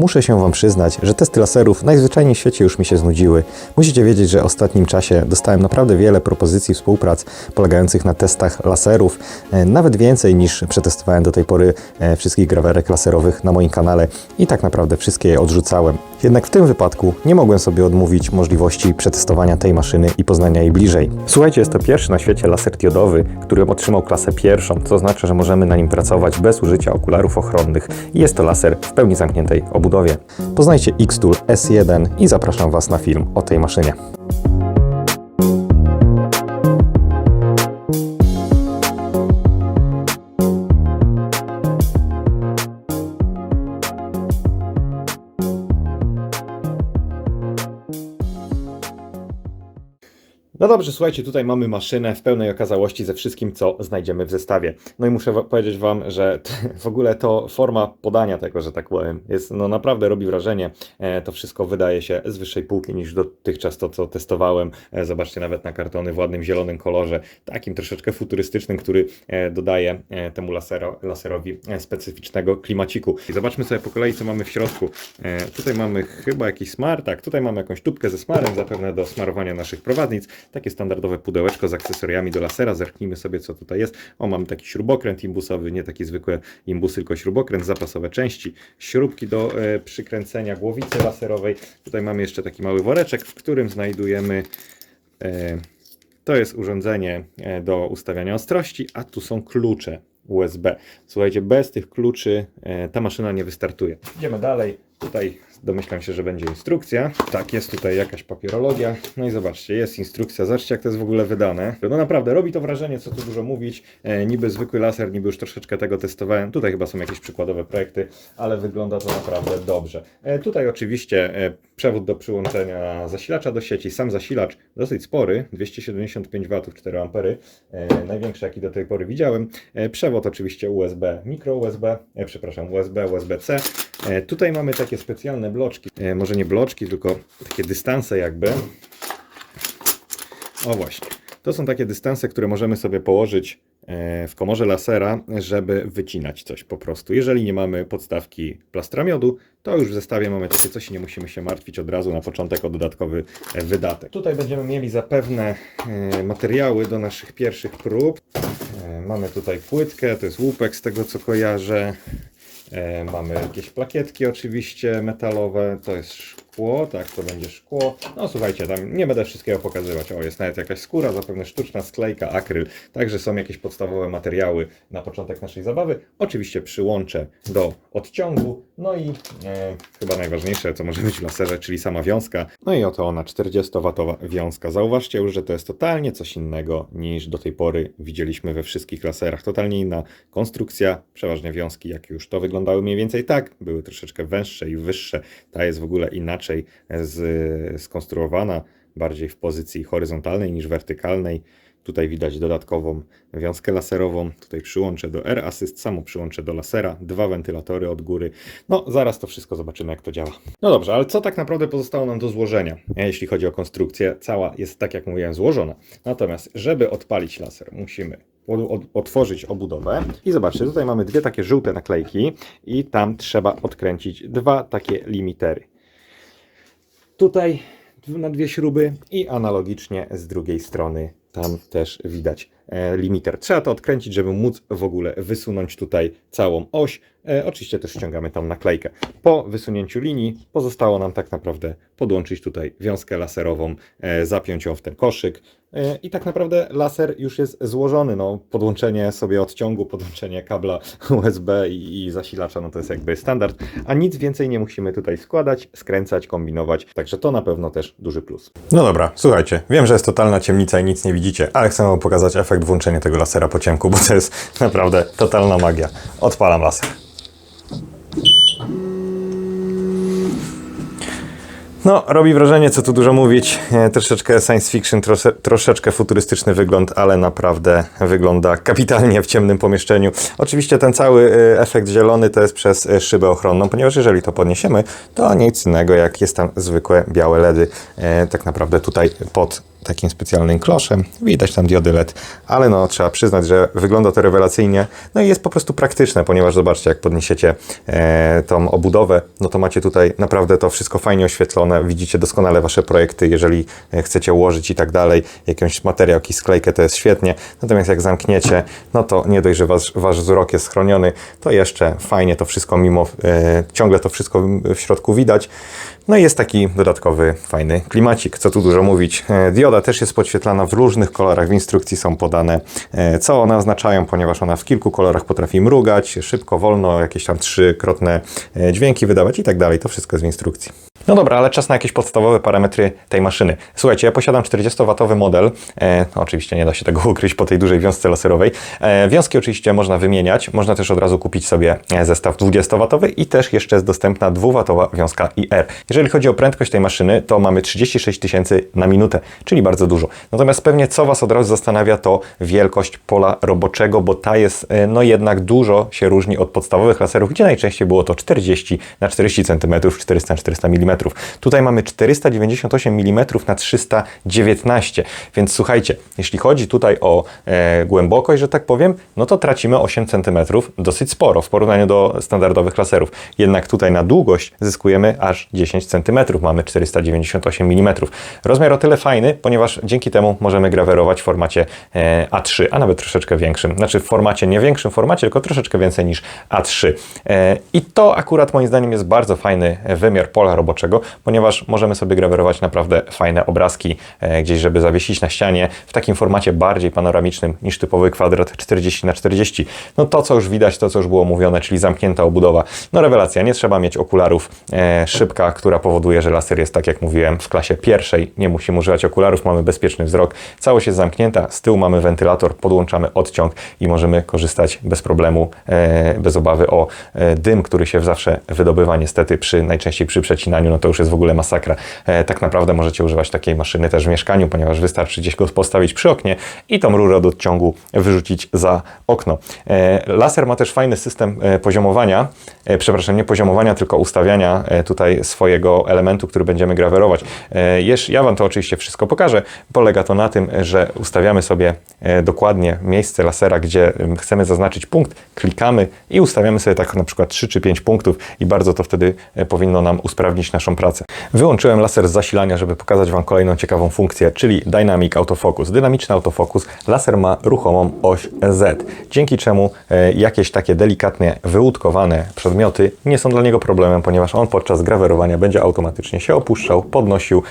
Muszę się Wam przyznać, że testy laserów najzwyczajniej w świecie już mi się znudziły. Musicie wiedzieć, że w ostatnim czasie dostałem naprawdę wiele propozycji współprac polegających na testach laserów, e, nawet więcej niż przetestowałem do tej pory e, wszystkich grawerek laserowych na moim kanale i tak naprawdę wszystkie je odrzucałem. Jednak w tym wypadku nie mogłem sobie odmówić możliwości przetestowania tej maszyny i poznania jej bliżej. Słuchajcie, jest to pierwszy na świecie laser diodowy, który otrzymał klasę pierwszą, co oznacza, że możemy na nim pracować bez użycia okularów ochronnych jest to laser w pełni zamkniętej obudowie. Poznajcie Xtool S1 i zapraszam Was na film o tej maszynie. No dobrze, słuchajcie, tutaj mamy maszynę w pełnej okazałości ze wszystkim, co znajdziemy w zestawie. No i muszę powiedzieć Wam, że w ogóle to forma podania tego, że tak powiem, jest, no naprawdę robi wrażenie. E, to wszystko wydaje się z wyższej półki niż dotychczas to, co testowałem. E, zobaczcie nawet na kartony w ładnym zielonym kolorze, takim troszeczkę futurystycznym, który e, dodaje temu lasero, laserowi specyficznego klimaciku. I zobaczmy sobie po kolei, co mamy w środku. Tutaj mamy chyba jakiś smar, tak, tutaj mamy jakąś tubkę ze smarem, zapewne do smarowania naszych prowadnic. Takie standardowe pudełeczko z akcesoriami do lasera. Zerknijmy sobie, co tutaj jest. O, mamy taki śrubokręt imbusowy, nie taki zwykły imbus, tylko śrubokręt, zapasowe części, śrubki do e, przykręcenia głowicy laserowej. Tutaj mamy jeszcze taki mały woreczek, w którym znajdujemy e, to jest urządzenie e, do ustawiania ostrości, a tu są klucze USB. Słuchajcie, bez tych kluczy ta maszyna nie wystartuje. Idziemy dalej. Tutaj domyślam się, że będzie instrukcja. Tak, jest tutaj jakaś papierologia. No i zobaczcie, jest instrukcja. Zobaczcie, jak to jest w ogóle wydane. No naprawdę, robi to wrażenie, co tu dużo mówić. E, niby zwykły laser, niby już troszeczkę tego testowałem. Tutaj chyba są jakieś przykładowe projekty, ale wygląda to naprawdę dobrze. E, tutaj oczywiście e, przewód do przyłączenia zasilacza do sieci. Sam zasilacz dosyć spory, 275 W, 4 A, e, największy jaki do tej pory widziałem. E, przewód oczywiście USB, mikro USB, e, przepraszam, USB, USB-C. E, tutaj mamy takie specjalne bloczki, e, może nie bloczki, tylko takie dystanse jakby. O właśnie. To są takie dystanse, które możemy sobie położyć e, w komorze lasera, żeby wycinać coś po prostu. Jeżeli nie mamy podstawki plastra miodu, to już w zestawie mamy takie coś i nie musimy się martwić od razu na początek o dodatkowy wydatek. Tutaj będziemy mieli zapewne materiały do naszych pierwszych prób. Mamy tutaj płytkę, to jest łupek z tego co kojarzę. E, mamy jakieś plakietki oczywiście metalowe, to jest szkło, tak, to będzie szkło. No słuchajcie, tam nie będę wszystkiego pokazywać. O, jest nawet jakaś skóra, zapewne sztuczna sklejka, akryl. Także są jakieś podstawowe materiały na początek naszej zabawy. Oczywiście przyłączę do odciągu. No i e, chyba najważniejsze, co może być w laserze, czyli sama wiązka. No i oto ona, 40-watowa wiązka. Zauważcie już, że to jest totalnie coś innego niż do tej pory widzieliśmy we wszystkich laserach. Totalnie inna konstrukcja, przeważnie wiązki, jak już to wyglądały mniej więcej tak, były troszeczkę węższe i wyższe. Ta jest w ogóle inaczej z, skonstruowana, bardziej w pozycji horyzontalnej niż wertykalnej. Tutaj widać dodatkową wiązkę laserową. Tutaj przyłączę do Air Assist, samo przyłączę do lasera, dwa wentylatory od góry. No, zaraz to wszystko zobaczymy, jak to działa. No dobrze, ale co tak naprawdę pozostało nam do złożenia? Jeśli chodzi o konstrukcję, cała jest tak, jak mówiłem, złożona. Natomiast, żeby odpalić laser, musimy otworzyć obudowę i zobaczcie, tutaj mamy dwie takie żółte naklejki i tam trzeba odkręcić dwa takie limitery. Tutaj na dwie śruby i analogicznie z drugiej strony tam też widać limiter. Trzeba to odkręcić, żeby móc w ogóle wysunąć tutaj całą oś. E, oczywiście też ściągamy tam naklejkę. Po wysunięciu linii pozostało nam tak naprawdę podłączyć tutaj wiązkę laserową, e, zapiąć ją w ten koszyk e, i tak naprawdę laser już jest złożony. No, podłączenie sobie odciągu, podłączenie kabla USB i zasilacza, no to jest jakby standard, a nic więcej nie musimy tutaj składać, skręcać, kombinować, także to na pewno też duży plus. No dobra, słuchajcie, wiem, że jest totalna ciemnica i nic nie widzicie, ale chcę wam pokazać efekt włączenia tego lasera po ciemku, bo to jest naprawdę totalna magia. Odpalam laser. No, robi wrażenie, co tu dużo mówić. E, troszeczkę science fiction, trosze, troszeczkę futurystyczny wygląd, ale naprawdę wygląda kapitalnie w ciemnym pomieszczeniu. Oczywiście ten cały e, efekt zielony to jest przez e, szybę ochronną, ponieważ jeżeli to podniesiemy, to nic innego jak jest tam zwykłe białe LEDy. Tak naprawdę tutaj pod takim specjalnym kloszem. Widać tam diody LED, ale no trzeba przyznać, że wygląda to rewelacyjnie. No i jest po prostu praktyczne, ponieważ zobaczcie, jak podniesiecie e, tą obudowę, no to macie tutaj naprawdę to wszystko fajnie oświetlone. Widzicie doskonale wasze projekty, jeżeli e, chcecie ułożyć i tak dalej, jakąś materiał, jakiś sklejkę, to jest świetnie. Natomiast jak zamkniecie, no to nie dość, że wasz, wasz wzrok jest schroniony, to jeszcze fajnie to wszystko mimo, e, ciągle to wszystko w środku widać. No i jest taki dodatkowy, fajny klimacik, co tu dużo mówić. E, Dioda też jest podświetlana w różnych kolorach, w instrukcji są podane, e, co one oznaczają, ponieważ ona w kilku kolorach potrafi mrugać, szybko, wolno, jakieś tam trzykrotne e, dźwięki wydawać i tak dalej. To wszystko jest w instrukcji. No dobra, ale czas na jakieś podstawowe parametry tej maszyny. Słuchajcie, ja posiadam 40W model. E, oczywiście nie da się tego ukryć po tej dużej wiązce laserowej. E, wiązki oczywiście można wymieniać. Można też od razu kupić sobie zestaw 20W i też jeszcze jest dostępna 2W wiązka IR. Jeżeli chodzi o prędkość tej maszyny, to mamy 36 tysięcy na minutę, czyli bardzo dużo. Natomiast pewnie co Was od razu zastanawia, to wielkość pola roboczego, bo ta jest e, no jednak dużo się różni od podstawowych laserów, gdzie najczęściej było to 40 na 40 cm, 400 na 400 mm. Tutaj mamy 498 mm na 319, więc słuchajcie, jeśli chodzi tutaj o e, głębokość, że tak powiem, no to tracimy 8 cm, dosyć sporo w porównaniu do standardowych laserów. Jednak tutaj na długość zyskujemy aż 10 cm, mamy 498 mm. Rozmiar o tyle fajny, ponieważ dzięki temu możemy grawerować w formacie e, A3, a nawet troszeczkę większym. Znaczy w formacie, nie większym formacie, tylko troszeczkę więcej niż A3. E, I to akurat moim zdaniem jest bardzo fajny wymiar pola roboczego, ponieważ możemy sobie grawerować naprawdę fajne obrazki e, gdzieś, żeby zawiesić na ścianie w takim formacie bardziej panoramicznym niż typowy kwadrat 40 na 40. No to, co już widać, to, co już było mówione, czyli zamknięta obudowa. No rewelacja, nie trzeba mieć okularów. Szybka, która powoduje, że laser jest, tak jak mówiłem, w klasie pierwszej. Nie musimy używać okularów, mamy bezpieczny wzrok. Całość jest zamknięta, z tyłu mamy wentylator, podłączamy odciąg i możemy korzystać bez problemu, e, bez obawy o e, dym, który się zawsze wydobywa niestety przy, najczęściej przy przecinaniu, no to już jest w ogóle masakra. E, tak naprawdę możecie używać takiej maszyny też w mieszkaniu, ponieważ wystarczy gdzieś go postawić przy oknie i tą rurę od odciągu wyrzucić za okno. Laser ma też fajny system poziomowania, przepraszam, nie poziomowania, tylko ustawiania tutaj swojego elementu, który będziemy grawerować. E, Ja Wam to oczywiście wszystko pokażę. Polega to na tym, że ustawiamy sobie e, dokładnie miejsce lasera, gdzie em, chcemy zaznaczyć punkt, klikamy i ustawiamy sobie tak na przykład 3 czy 5 punktów i bardzo to wtedy e, powinno nam usprawnić naszą pracę. Wyłączyłem laser z zasilania, żeby pokazać Wam kolejną ciekawą funkcję, czyli Dynamic Autofocus. Dynamiczny autofokus. Laser ma ruchomą oś Z, dzięki czemu jakieś takie delikatnie wyłódkowane przedmioty nie są dla niego problemem, ponieważ on podczas grawerowania będzie automatycznie się opuszczał, podnosił,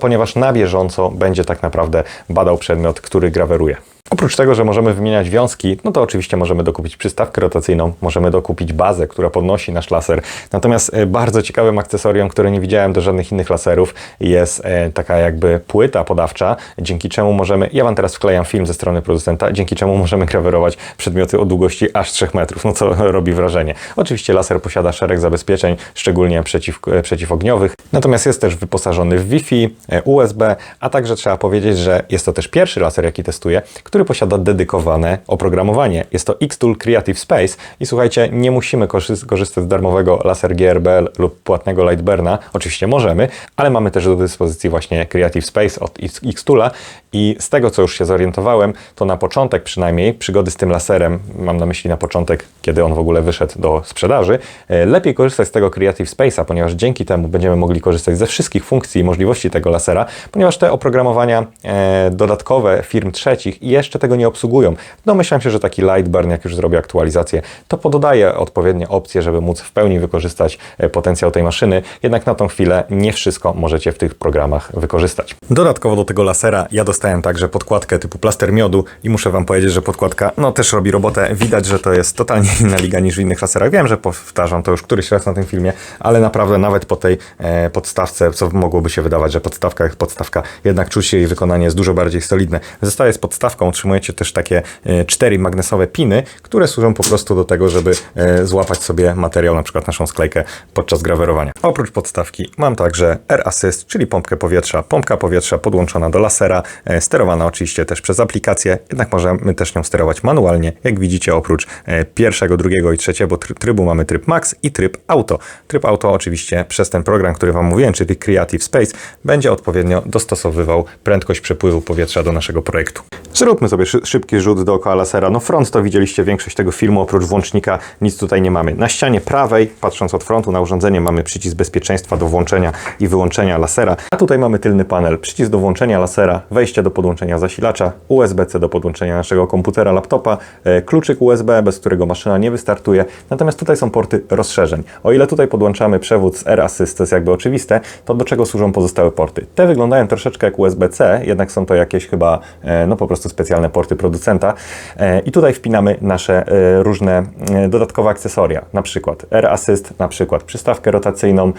ponieważ na bieżąco będzie tak naprawdę badał przedmiot, który graweruje. Oprócz tego, że możemy wymieniać wiązki, no to oczywiście możemy dokupić przystawkę rotacyjną, możemy dokupić bazę, która podnosi nasz laser. Natomiast e, bardzo ciekawym akcesorium, które nie widziałem do żadnych innych laserów, jest e, taka jakby płyta podawcza, dzięki czemu możemy, ja Wam teraz wklejam film ze strony producenta, dzięki czemu możemy grawerować przedmioty o długości aż 3 metrów, no co robi wrażenie. Oczywiście laser posiada szereg zabezpieczeń, szczególnie przeciw, e, przeciwogniowych, natomiast jest też wyposażony w Wi-Fi, USB, a także trzeba powiedzieć, że jest to też pierwszy laser, jaki testuję, który posiada dedykowane oprogramowanie. Jest to Xtool Creative Space i słuchajcie, nie musimy korzy- korzystać z darmowego laser GRBL lub płatnego Lightburna. Oczywiście możemy, ale mamy też do dyspozycji właśnie Creative Space od Xtoola i z tego, co już się zorientowałem, to na początek przynajmniej przygody z tym laserem, mam na myśli na początek, kiedy on w ogóle wyszedł do sprzedaży, e, lepiej korzystać z tego Creative Space'a, ponieważ dzięki temu będziemy mogli korzystać ze wszystkich funkcji i możliwości tego lasera, ponieważ te oprogramowania e, dodatkowe firm trzecich jeszcze tego nie obsługują. Domyślam się, że taki Lightburn, jak już zrobi aktualizację, to pododaje odpowiednie opcje, żeby móc w pełni wykorzystać e, potencjał tej maszyny, jednak na tą chwilę nie wszystko możecie w tych programach wykorzystać. Dodatkowo do tego lasera ja dostałem także podkładkę typu plaster miodu i muszę Wam powiedzieć, że podkładka no też robi robotę. Widać, że to jest totalnie inna liga niż w innych laserach. Wiem, że powtarzam to już któryś raz na tym filmie, ale naprawdę nawet po tej e, podstawce, co mogłoby się wydawać, że podstawka jak podstawka, jednak czuć jej wykonanie jest dużo bardziej solidne. W zestawie z podstawką otrzymujecie też takie e, cztery magnesowe piny, które służą po prostu do tego, żeby e, złapać sobie materiał, na przykład naszą sklejkę podczas grawerowania. Oprócz podstawki mam także Air Assist, czyli pompkę powietrza. Pompka powietrza podłączona do lasera. E, sterowana oczywiście też przez aplikację, jednak możemy też nią sterować manualnie. Jak widzicie, oprócz e, pierwszego, drugiego i trzeciego try- trybu mamy tryb Max i tryb Auto. Tryb Auto oczywiście przez ten program, który Wam mówiłem, czyli Creative Space, będzie odpowiednio dostosowywał prędkość przepływu powietrza do naszego projektu. Zróbmy sobie szy- szybki rzut dookoła lasera. No front to widzieliście większość tego filmu, oprócz włącznika nic tutaj nie mamy. Na ścianie prawej, patrząc od frontu na urządzenie, mamy przycisk bezpieczeństwa do włączenia i wyłączenia lasera, a tutaj mamy tylny panel, przycisk do włączenia lasera, wejście do podłączenia zasilacza, USB-C do podłączenia naszego komputera, laptopa, e, kluczyk USB, bez którego maszyna nie wystartuje. Natomiast tutaj są porty rozszerzeń. O ile tutaj podłączamy przewód z R-Assist, to jest jakby oczywiste, to do czego służą pozostałe porty? Te wyglądają troszeczkę jak USB-C, jednak są to jakieś chyba e, no po prostu specjalne porty producenta. E, I tutaj wpinamy nasze różne dodatkowe akcesoria, na przykład R-Assist, na przykład przystawkę rotacyjną,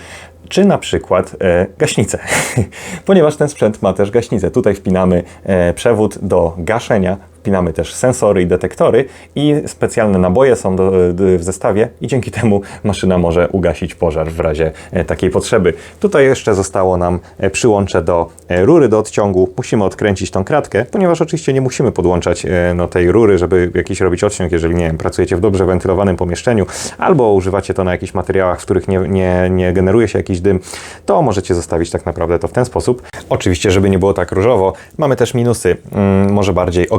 czy na przykład e, gaśnicę, ponieważ ten sprzęt ma też gaśnicę. Tutaj wpinamy e, przewód do gaszenia, wpinamy też sensory i detektory i specjalne naboje są do, do, w zestawie i dzięki temu maszyna może ugasić pożar w razie e, takiej potrzeby. Tutaj jeszcze zostało nam e, przyłącze do e, rury do odciągu. Musimy odkręcić tą kratkę, ponieważ oczywiście nie musimy podłączać no, tej rury, żeby jakiś robić odciąg, jeżeli nie wiem, pracujecie w dobrze wentylowanym pomieszczeniu albo używacie to na jakichś materiałach, w których nie, nie, nie generuje się jakiś dym, to możecie zostawić tak naprawdę to w ten sposób. Oczywiście, żeby nie było tak różowo, mamy też minusy, mm, może bardziej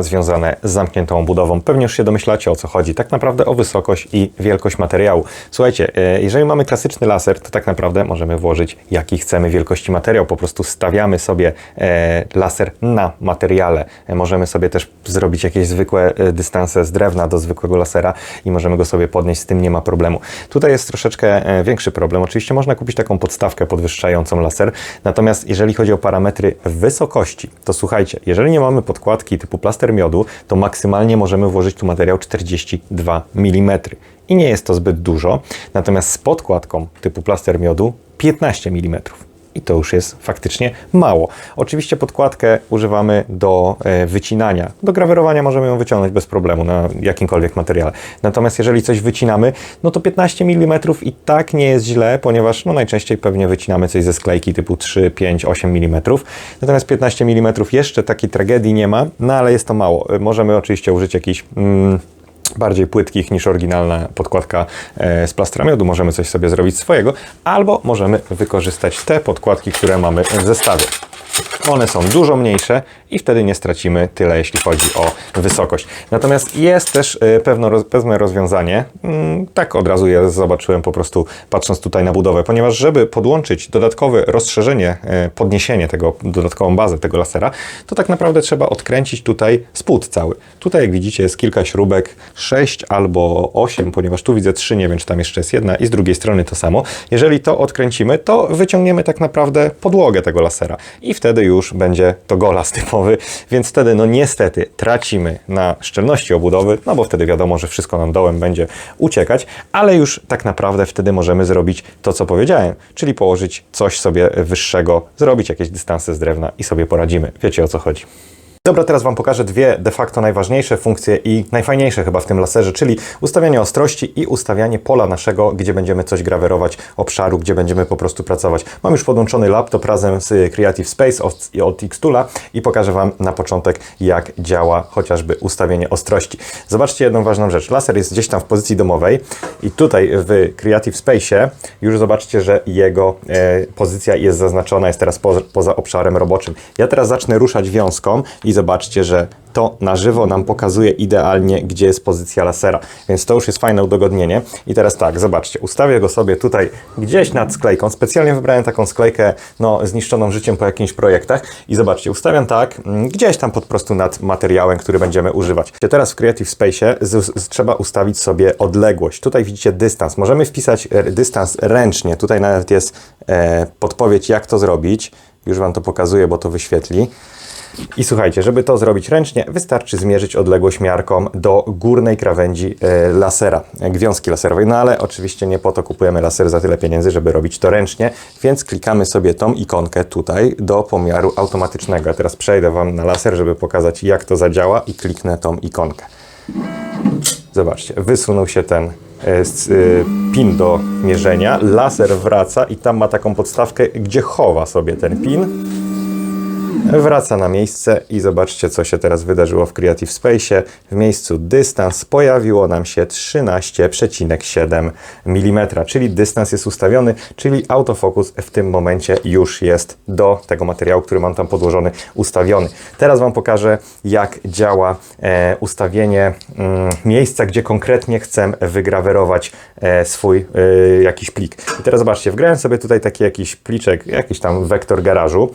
związane z zamkniętą budową. Pewnie już się domyślacie o co chodzi. Tak naprawdę o wysokość i wielkość materiału. Słuchajcie, e, jeżeli mamy klasyczny laser, to tak naprawdę możemy włożyć jaki chcemy wielkości materiał. Po prostu stawiamy sobie e, laser na materiale. E, Możemy sobie też zrobić jakieś zwykłe dystanse z drewna do zwykłego lasera i możemy go sobie podnieść, z tym nie ma problemu. Tutaj jest troszeczkę większy problem. Oczywiście można kupić taką podstawkę podwyższającą laser, natomiast jeżeli chodzi o parametry wysokości, to słuchajcie, jeżeli nie mamy podkładki typu plaster miodu, to maksymalnie możemy włożyć tu materiał 42 mm. I nie jest to zbyt dużo, natomiast z podkładką typu plaster miodu 15 mm. I to już jest faktycznie mało. Oczywiście podkładkę używamy do e, wycinania. Do grawerowania możemy ją wyciągnąć bez problemu na jakimkolwiek materiale. Natomiast jeżeli coś wycinamy, no to 15 mm i tak nie jest źle, ponieważ no najczęściej pewnie wycinamy coś ze sklejki typu 3, 5, 8 mm. Natomiast 15 mm jeszcze takiej tragedii nie ma, no ale jest to mało. E, Możemy oczywiście użyć jakichś... Mm, bardziej płytkich niż oryginalna podkładka e, z plastra miodu. Możemy coś sobie zrobić swojego, albo możemy wykorzystać te podkładki, które mamy w zestawie. One są dużo mniejsze i wtedy nie stracimy tyle, jeśli chodzi o wysokość. Natomiast jest też e, pewno, roz- pewne rozwiązanie, mm, tak od razu je zobaczyłem po prostu patrząc tutaj na budowę, ponieważ żeby podłączyć dodatkowe rozszerzenie, e, podniesienie tego, dodatkową bazę tego lasera, to tak naprawdę trzeba odkręcić tutaj spód cały. Tutaj jak widzicie jest kilka śrubek, 6 albo 8, ponieważ tu widzę 3, nie wiem czy tam jeszcze jest jedna i z drugiej strony to samo. Jeżeli to odkręcimy, to wyciągniemy tak naprawdę podłogę tego lasera i wtedy już będzie to golas typowy, więc wtedy no niestety tracimy na szczelności obudowy, no bo wtedy wiadomo, że wszystko nam dołem będzie uciekać, ale już tak naprawdę wtedy możemy zrobić to, co powiedziałem, czyli położyć coś sobie wyższego, zrobić jakieś dystanse z drewna i sobie poradzimy. Wiecie o co chodzi. Dobra, teraz Wam pokażę dwie de facto najważniejsze funkcje i najfajniejsze chyba w tym laserze, czyli ustawianie ostrości i ustawianie pola naszego, gdzie będziemy coś grawerować, obszaru, gdzie będziemy po prostu pracować. Mam już podłączony laptop razem z Creative Space od, od Xtoola i pokażę Wam na początek, jak działa chociażby ustawienie ostrości. Zobaczcie jedną ważną rzecz. Laser jest gdzieś tam w pozycji domowej i tutaj w Creative Space już zobaczcie, że jego e, pozycja jest zaznaczona, jest teraz poza, poza obszarem roboczym. Ja teraz zacznę ruszać wiązką i zobaczcie, że to na żywo nam pokazuje idealnie, gdzie jest pozycja lasera. Więc to już jest fajne udogodnienie. I teraz tak, zobaczcie, ustawię go sobie tutaj gdzieś nad sklejką. Specjalnie wybrałem taką sklejkę no, zniszczoną życiem po jakichś projektach. I zobaczcie, ustawiam tak, mm, gdzieś tam po prostu nad materiałem, który będziemy używać. Teraz w Creative Space trzeba ustawić sobie odległość. Tutaj widzicie dystans. Możemy wpisać e, dystans ręcznie. Tutaj nawet jest e, podpowiedź, jak to zrobić. Już Wam to pokazuję, bo to wyświetli. I słuchajcie, żeby to zrobić ręcznie, wystarczy zmierzyć odległość miarką do górnej krawędzi e, lasera, e, gwiązki laserowej. No ale oczywiście nie po to kupujemy laser za tyle pieniędzy, żeby robić to ręcznie, więc klikamy sobie tą ikonkę tutaj do pomiaru automatycznego. Ja teraz przejdę Wam na laser, żeby pokazać jak to zadziała i kliknę tą ikonkę. Zobaczcie, wysunął się ten e, y, pin do mierzenia, laser wraca i tam ma taką podstawkę, gdzie chowa sobie ten pin. Wraca na miejsce i zobaczcie, co się teraz wydarzyło w Creative Space. W miejscu dystans pojawiło nam się 13,7 mm, czyli dystans jest ustawiony, czyli autofokus w tym momencie już jest do tego materiału, który mam tam podłożony, ustawiony. Teraz Wam pokażę, jak działa e, ustawienie mm, miejsca, gdzie konkretnie chcę wygrawerować e, swój e, jakiś plik. I teraz zobaczcie, wgrałem sobie tutaj taki jakiś pliczek, jakiś tam wektor garażu.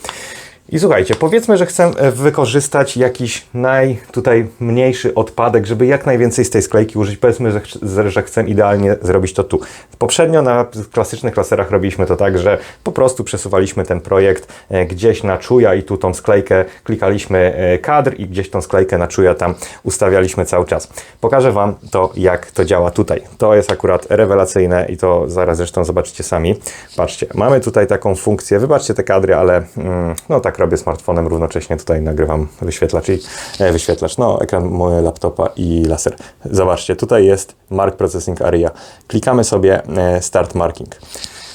I słuchajcie, powiedzmy, że chcę e, wykorzystać jakiś naj tutaj mniejszy odpadek, żeby jak najwięcej z tej sklejki użyć. Powiedzmy, że, że chcę idealnie zrobić to tu. Poprzednio na klasycznych laserach robiliśmy to tak, że po prostu przesuwaliśmy ten projekt e, gdzieś na czuja i tu tą sklejkę klikaliśmy e, kadr i gdzieś tą sklejkę na czuja tam ustawialiśmy cały czas. Pokażę Wam to, jak to działa tutaj. To jest akurat rewelacyjne i to zaraz zresztą zobaczycie sami. Patrzcie, mamy tutaj taką funkcję, wybaczcie te kadry, ale mm, no tak robię smartfonem, równocześnie tutaj nagrywam wyświetlacz i e, wyświetlacz, no ekran mojego laptopa i laser. Zobaczcie, tutaj jest Mark Processing Area. Klikamy sobie e, Start Marking.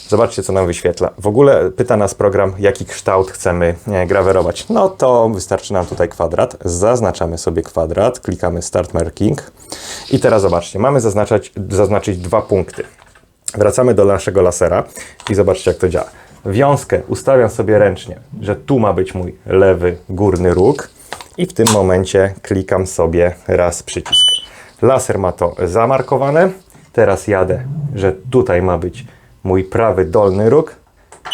Zobaczcie, co nam wyświetla. W ogóle pyta nas program, jaki kształt chcemy e, grawerować. No to wystarczy nam tutaj kwadrat. Zaznaczamy sobie kwadrat, klikamy Start Marking. I teraz zobaczcie, mamy zaznaczać, zaznaczyć dwa punkty. Wracamy do naszego lasera i zobaczcie, jak to działa. Wiązkę ustawiam sobie ręcznie, że tu ma być mój lewy górny róg i w tym momencie klikam sobie raz przycisk. Laser ma to zamarkowane. Teraz jadę, że tutaj ma być mój prawy dolny róg.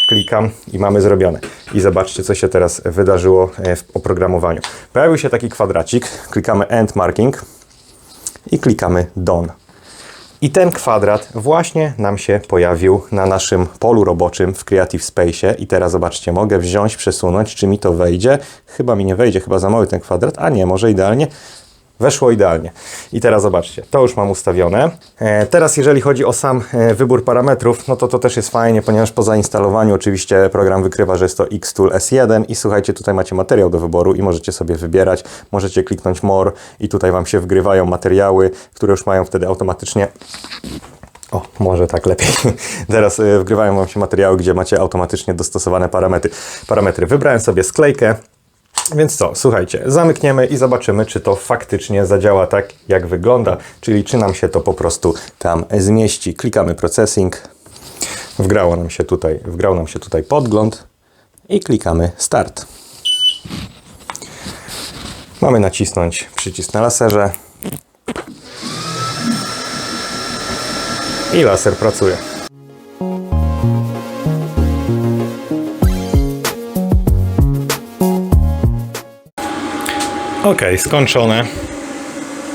Klikam i mamy zrobione. I zobaczcie, co się teraz wydarzyło e, w oprogramowaniu. Pojawił się taki kwadracik, klikamy End Marking i klikamy Done. I ten kwadrat właśnie nam się pojawił na naszym polu roboczym w Creative Space. I teraz zobaczcie, mogę wziąć, przesunąć, czy mi to wejdzie. Chyba mi nie wejdzie, chyba za mały ten kwadrat, a nie, może idealnie. Weszło idealnie. I teraz zobaczcie, to już mam ustawione. E, teraz jeżeli chodzi o sam e, wybór parametrów, no to to też jest fajnie, ponieważ po zainstalowaniu oczywiście program wykrywa, że jest to Xtool S1 i słuchajcie, tutaj macie materiał do wyboru i możecie sobie wybierać. Możecie kliknąć More i tutaj Wam się wgrywają materiały, które już mają wtedy automatycznie o, może tak lepiej. Teraz y, wgrywają Wam się materiały, gdzie macie automatycznie dostosowane parametry. parametry. Wybrałem sobie sklejkę. Więc co, słuchajcie, zamykniemy i zobaczymy, czy to faktycznie zadziała tak, jak wygląda, czyli czy nam się to po prostu tam zmieści. Klikamy Processing, wgrało nam się tutaj, wgrał nam się tutaj podgląd i klikamy Start. Mamy nacisnąć przycisk na laserze i laser pracuje. Ok, skończone.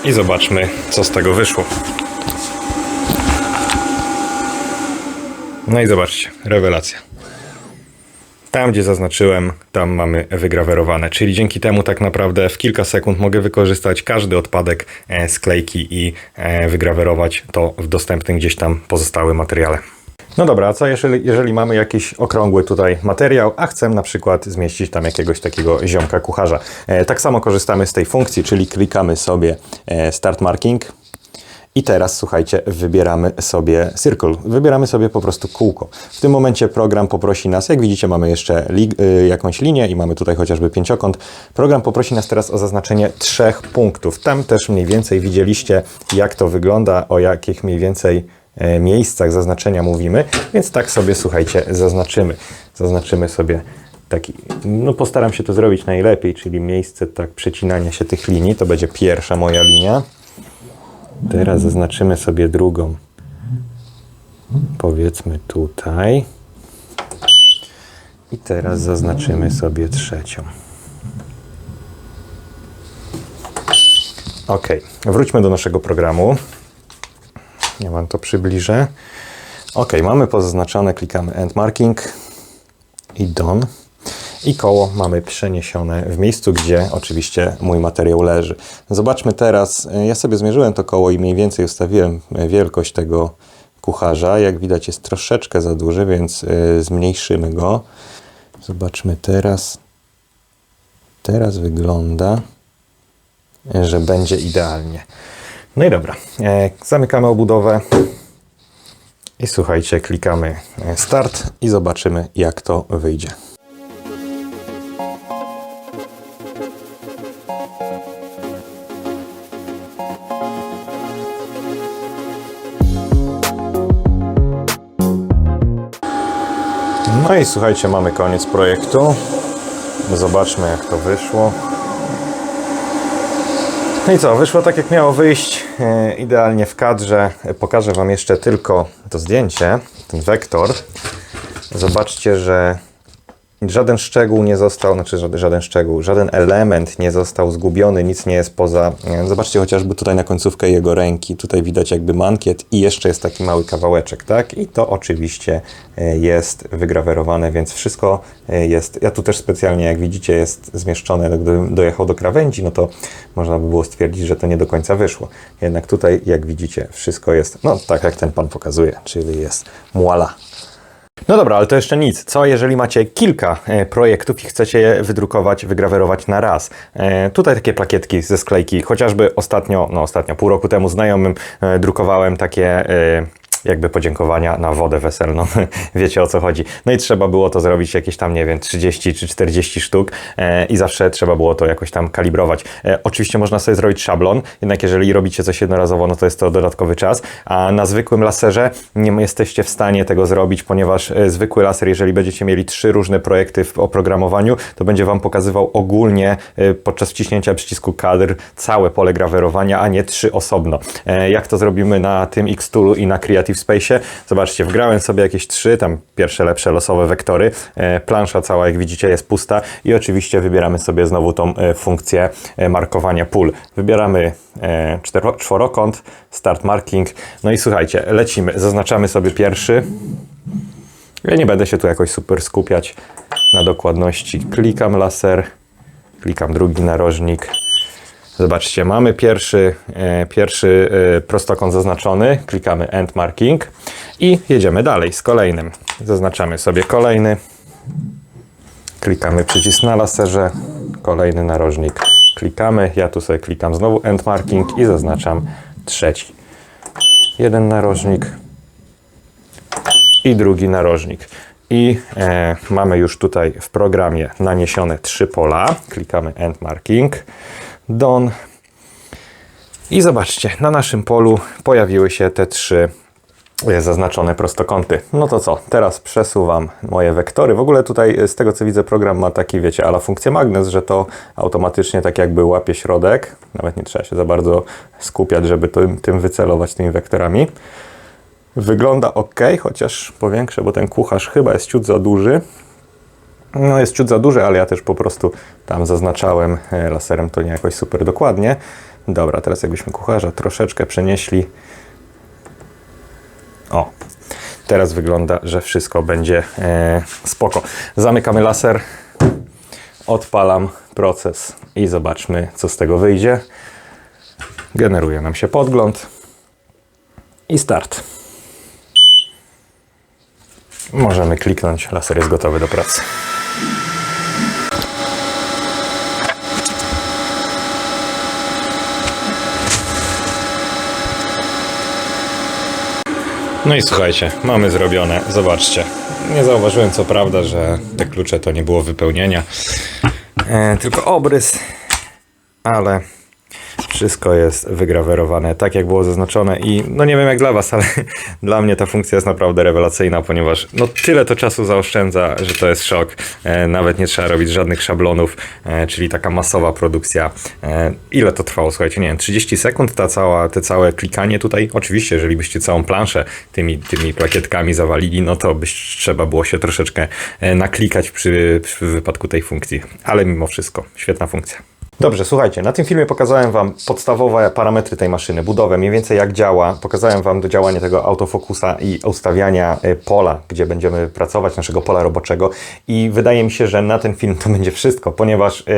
I zobaczmy, co z tego wyszło. No i zobaczcie, rewelacja. Tam, gdzie zaznaczyłem, tam mamy wygrawerowane. Czyli dzięki temu tak naprawdę w kilka sekund mogę wykorzystać każdy odpadek e, sklejki i e, wygrawerować to w dostępnym gdzieś tam pozostałym materiale. No dobra, a co jeżeli, jeżeli mamy jakiś okrągły tutaj materiał, a chcę na przykład zmieścić tam jakiegoś takiego ziomka kucharza. E, tak samo korzystamy z tej funkcji, czyli klikamy sobie e, Start Marking, i teraz słuchajcie, wybieramy sobie circle, wybieramy sobie po prostu kółko. W tym momencie program poprosi nas, jak widzicie mamy jeszcze li, y, jakąś linię i mamy tutaj chociażby pięciokąt. Program poprosi nas teraz o zaznaczenie trzech punktów. Tam też mniej więcej widzieliście jak to wygląda, o jakich mniej więcej miejscach zaznaczenia mówimy, więc tak sobie słuchajcie zaznaczymy. Zaznaczymy sobie taki, no postaram się to zrobić najlepiej, czyli miejsce tak przecinania się tych linii, to będzie pierwsza moja linia. Teraz zaznaczymy sobie drugą. Powiedzmy tutaj. I teraz zaznaczymy sobie trzecią. Ok, wróćmy do naszego programu. Ja Wam to przybliżę. Ok, mamy pozaznaczone, klikamy End Marking i Done. I koło mamy przeniesione w miejscu, gdzie oczywiście mój materiał leży. Zobaczmy teraz, ja sobie zmierzyłem to koło i mniej więcej ustawiłem wielkość tego kucharza. Jak widać jest troszeczkę za duży, więc y, zmniejszymy go. Zobaczmy teraz. Teraz wygląda, że będzie idealnie. No i dobra, e, zamykamy obudowę i słuchajcie, klikamy e, start i zobaczymy jak to wyjdzie. No i słuchajcie, mamy koniec projektu. Zobaczmy jak to wyszło. No i co, wyszło tak jak miało wyjść, e, idealnie w kadrze. Pokażę Wam jeszcze tylko to zdjęcie, ten wektor. Zobaczcie, że żaden szczegół nie został, znaczy żaden, szczegół, żaden element nie został zgubiony, nic nie jest poza. Zobaczcie chociażby tutaj na końcówkę jego ręki. Tutaj widać jakby mankiet i jeszcze jest taki mały kawałeczek, tak? I to oczywiście e, jest wygrawerowane, więc wszystko e, jest. Ja tu też specjalnie, jak widzicie, jest zmieszczone. Gdybym dojechał do krawędzi, no to można by było stwierdzić, że to nie do końca wyszło. Jednak tutaj, jak widzicie, wszystko jest, no tak jak ten pan pokazuje, czyli jest muala. No dobra, ale to jeszcze nic. Co jeżeli macie kilka e, projektów i chcecie je wydrukować, wygrawerować na raz? E, tutaj takie plakietki ze sklejki, chociażby ostatnio, no ostatnio, pół roku temu znajomym e, drukowałem takie jakby podziękowania na wodę weselną. Wiecie o co chodzi. No i trzeba było to zrobić jakieś tam, nie wiem, 30 czy 40 sztuk e, i zawsze trzeba było to jakoś tam kalibrować. E, oczywiście można sobie zrobić szablon, jednak jeżeli robicie coś jednorazowo, no to jest to dodatkowy czas, a na zwykłym laserze nie jesteście w stanie tego zrobić, ponieważ e, zwykły laser, jeżeli będziecie mieli trzy różne projekty w oprogramowaniu, to będzie Wam pokazywał ogólnie e, podczas wciśnięcia przycisku kadr całe pole grawerowania, a nie trzy osobno. E, Jak to zrobimy na tym Xtoolu i na Creative Space? Zobaczcie, wgrałem sobie jakieś trzy, tam pierwsze lepsze losowe wektory. E, Plansza cała, jak widzicie, jest pusta i oczywiście wybieramy sobie znowu tą e, funkcję e, markowania pól. Wybieramy czworokąt, start marking. No i słuchajcie, lecimy. Zaznaczamy sobie pierwszy. Ja nie będę się tu jakoś super skupiać na dokładności. Klikam laser, klikam drugi narożnik. Zobaczcie, mamy pierwszy, e, pierwszy e, prostokąt zaznaczony. Klikamy End Marking i jedziemy dalej z kolejnym. Zaznaczamy sobie kolejny. Klikamy przycisk na laserze, kolejny narożnik. Klikamy, ja tu sobie klikam znowu End Marking i zaznaczam trzeci. Jeden narożnik, i drugi narożnik. I e, mamy już tutaj w programie naniesione trzy pola. Klikamy End Marking, Done. I zobaczcie, na naszym polu pojawiły się te trzy e, zaznaczone prostokąty. No to co, teraz przesuwam moje wektory. W ogóle tutaj e, z tego co widzę program ma taki, wiecie, ala funkcję magnes, że to automatycznie tak jakby łapie środek. Nawet nie trzeba się za bardzo skupiać, żeby tym, tym wycelować tymi wektorami. Wygląda ok, chociaż powiększę, bo ten kucharz chyba jest ciut za duży. No jest ciut za duży, ale ja też po prostu tam zaznaczałem e, laserem to nie jakoś super dokładnie. Dobra, teraz jakbyśmy kucharza troszeczkę przenieśli. O, teraz wygląda, że wszystko będzie e, spoko. Zamykamy laser, odpalam proces i zobaczmy, co z tego wyjdzie. Generuje nam się podgląd i start. Możemy kliknąć, laser jest gotowy do pracy. No i słuchajcie, mamy zrobione. Zobaczcie. Nie zauważyłem co prawda, że te klucze to nie było wypełnienia, e, tylko obrys, ale wszystko jest wygrawerowane tak, jak było zaznaczone i no nie wiem jak dla Was, ale dla mnie ta funkcja jest naprawdę rewelacyjna, ponieważ no tyle to czasu zaoszczędza, że to jest szok. E, nawet nie trzeba robić żadnych szablonów, e, czyli taka masowa produkcja. E, ile to trwało? Słuchajcie, nie wiem, 30 sekund ta cała, te całe klikanie tutaj. Oczywiście, jeżeli byście całą planszę tymi, tymi plakietkami zawalili, no to byś trzeba było się troszeczkę naklikać przy, przy wypadku tej funkcji. Ale mimo wszystko, świetna funkcja. Dobrze, słuchajcie, na tym filmie pokazałem Wam podstawowe parametry tej maszyny, budowę, mniej więcej jak działa. Pokazałem Wam do działania tego autofokusa i ustawiania e, pola, gdzie będziemy pracować, naszego pola roboczego. I wydaje mi się, że na ten film to będzie wszystko, ponieważ e,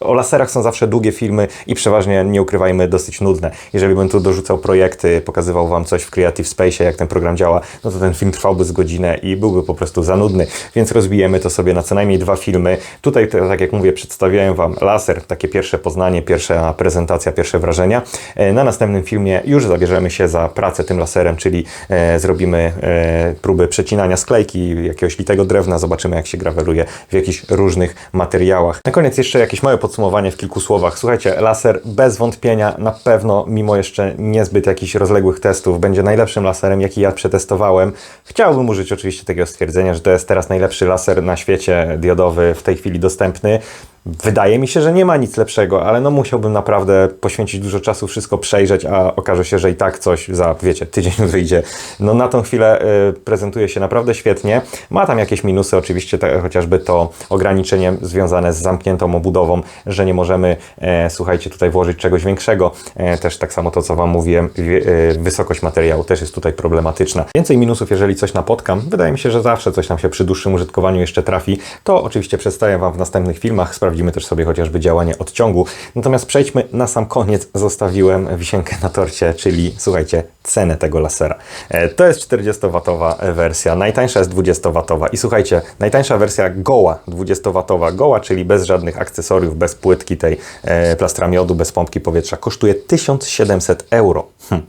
o laserach są zawsze długie filmy i przeważnie, nie ukrywajmy, dosyć nudne. Jeżeli bym tu dorzucał projekty, pokazywał Wam coś w Creative Space, jak ten program działa, no to ten film trwałby z godzinę i byłby po prostu za nudny. Więc rozbijemy to sobie na co najmniej dwa filmy. Tutaj, tak jak mówię, przedstawiałem Wam laser, takie pierwsze poznanie, pierwsza prezentacja, pierwsze wrażenia. E, Na następnym filmie już zabierzemy się za pracę tym laserem, czyli e, zrobimy e, próby przecinania sklejki, jakiegoś litego drewna, zobaczymy jak się graweluje w jakichś różnych materiałach. Na koniec jeszcze jakieś małe podsumowanie w kilku słowach. Słuchajcie, laser bez wątpienia na pewno, mimo jeszcze niezbyt jakichś rozległych testów, będzie najlepszym laserem, jaki ja przetestowałem. Chciałbym użyć oczywiście takiego stwierdzenia, że to jest teraz najlepszy laser na świecie diodowy w tej chwili dostępny. Wydaje mi się, że nie ma nic lepszego, ale no musiałbym naprawdę poświęcić dużo czasu, wszystko przejrzeć, a okaże się, że i tak coś za, wiecie, tydzień wyjdzie. No na tą chwilę y, prezentuje się naprawdę świetnie. Ma tam jakieś minusy, oczywiście te, chociażby to ograniczenie związane z zamkniętą obudową, że nie możemy, e, słuchajcie, tutaj włożyć czegoś większego. E, też tak samo to, co Wam mówiłem, e, wysokość materiału też jest tutaj problematyczna. Więcej minusów, jeżeli coś napotkam. Wydaje mi się, że zawsze coś nam się przy dłuższym użytkowaniu jeszcze trafi. To oczywiście przedstawię Wam w następnych filmach. Sprawdzimy też sobie chociażby działanie odciągu. Natomiast przejdźmy na sam koniec. Zostawiłem wisienkę na torcie, czyli słuchajcie, cenę tego lasera. E, To jest 40W wersja, najtańsza jest 20W i słuchajcie, najtańsza wersja goła, 20W goła, czyli bez żadnych akcesoriów, bez płytki tej e, plastra miodu, bez pompki powietrza, kosztuje 1700 euro. Hm.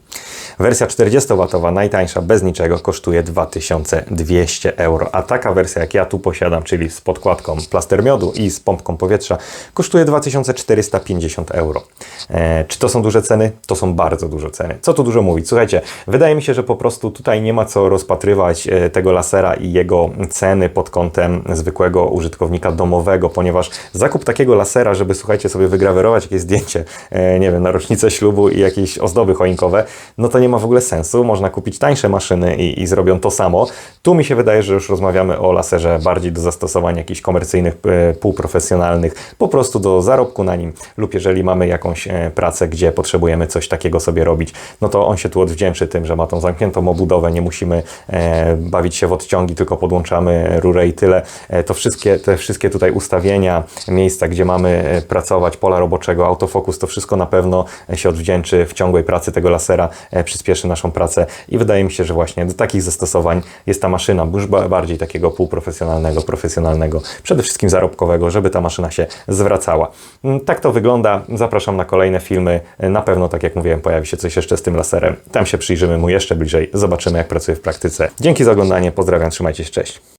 Wersja 40W, najtańsza, bez niczego, kosztuje 2200 euro. A taka wersja, jak ja tu posiadam, czyli z podkładką plaster miodu i z pompką powietrza, kosztuje 2450 euro. E, czy to są duże ceny? To są bardzo duże ceny. Co tu dużo mówić? Słuchajcie, wydaje mi się, że po prostu tutaj nie ma co rozpatrywać e, tego lasera i jego ceny pod kątem zwykłego użytkownika domowego, ponieważ zakup takiego lasera, żeby słuchajcie sobie wygrawerować jakieś zdjęcie, e, nie wiem, na rocznicę ślubu i jakieś ozdoby choinkowe, no to nie ma w ogóle sensu. Można kupić tańsze maszyny i, i zrobią to samo. Tu mi się wydaje, że już rozmawiamy o laserze bardziej do zastosowań jakichś komercyjnych, e, półprofesjonalnych, po prostu do zarobku na nim lub jeżeli mamy jakąś e, pracę, gdzie potrzebujemy coś takiego sobie robić, no to on się tu odwdzięczy tym, że ma tą zamkniętą obudowę, nie musimy e, bawić się w odciągi, tylko podłączamy rurę i tyle. To wszystkie, te wszystkie tutaj ustawienia, miejsca, gdzie mamy pracować, pola roboczego, autofokus, to wszystko na pewno się odwdzięczy w ciągłej pracy tego lasera, e, przyspieszy naszą pracę i wydaje mi się, że właśnie do takich zastosowań jest ta maszyna już ba- bardziej takiego półprofesjonalnego, profesjonalnego, przede wszystkim zarobkowego, żeby ta maszyna się zwracała. Mm, Tak to wygląda. Zapraszam na kolejne filmy. Na pewno, tak jak mówiłem, pojawi się coś jeszcze z tym laserem. Tam się przyjrzymy mu jeszcze bliżej, zobaczymy jak pracuje w praktyce. Dzięki za oglądanie, pozdrawiam, trzymajcie się, cześć.